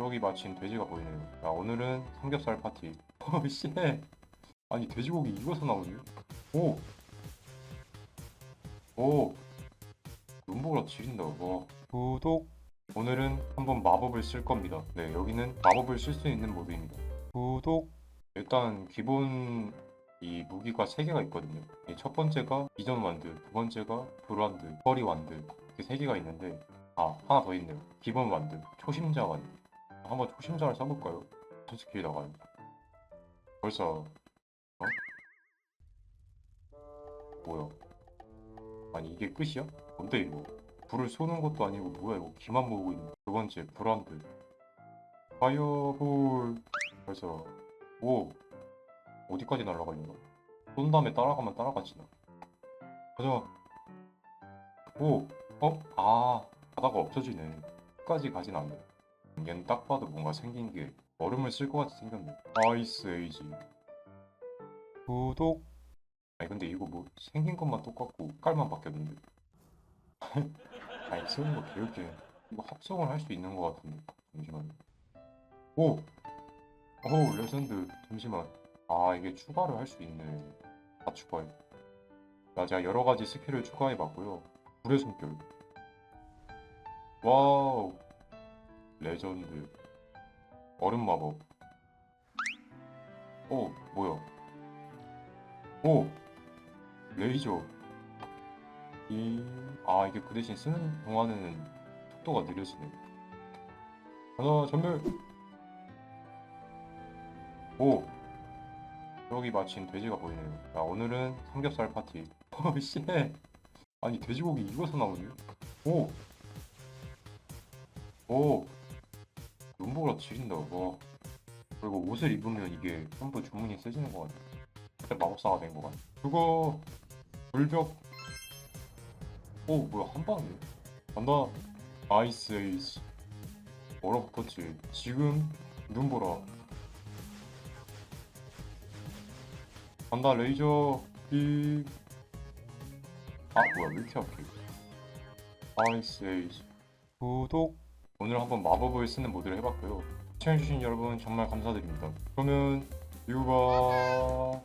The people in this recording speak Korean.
여기 마침 돼지가 보이네요. 야, 오늘은 삼겹살 파티. 어, 씨. 아니, 돼지고기 익어서 나오네. 오! 오! 눈보라 지린다. 와. 구독! 오늘은 한번 마법을 쓸 겁니다. 네, 여기는 마법을 쓸 수 있는 모드입니다. 구독! 일단 기본 이 무기가 3개가 있거든요. 이첫 번째가 이전 완드, 두 번째가 브란드, 허리 완드 이렇게 3개가 있는데 아, 하나 더 있네요. 기본 완드, 초심자 완드. 한번 초심자를 써볼까요? 저 스킬 나가요. 벌써 어? 뭐야? 아니 이게 끝이야? 뭔데 이거? 불을 쏘는 것도 아니고 뭐야 이거 기만 모으고 있는 두 번째 브란드 파이어볼 벌써 오 어디까지 날아가는 거야? 쏜 다음에 따라가면 따라가지 나 가자 오 어? 아 바다가 없어지네 끝까지 가진 않네 얘는 딱 봐도 뭔가 생긴 게 얼음을 쓸 것 같이 생겼네. 아이스 에이지. 구독. 아니 근데 이거 뭐 생긴 것만 똑같고 깔만 바뀌었는데. 아니 쓰는 거 개웃기네. 이거 합성을 할 수 있는 것 같은데 잠시만요. 오! 오 레전드. 잠시만. 아 이게 추가를 할 수 있네. 다 추가해. 나 제가 여러 가지 스킬을 추가해 봤고요. 불의 숨결. 와우 레전드. 얼음 마법. 오 뭐야? 오 레이저. 이... 아 이게 그 대신 쓰는 동안에는 속도가 느려지네. 하나 전멸. 오 여기 마침 돼지가 보이네요. 야 오늘은 삼겹살 파티. 어 씨. 아니 돼지고기 익어서 나오네 오! 오! 눈보라 지린다 와 그리고 옷을 입으면 이게 전부 주문이 세지는 것 같아. 진짜 마법사가 된 것 같아. 그거 불벽. 오 뭐야 한 방에 간다. 아이스 에이스. 얼어붙었지? 지금 눈보라. 간다 레이저. 빅아 뭐야 왜 이렇게 아프게? 아이스 에이스. 구독 오늘 한번 마법을 쓰는 모드를 해봤고요. 시청해주신 여러분 정말 감사드립니다. 그러면 유바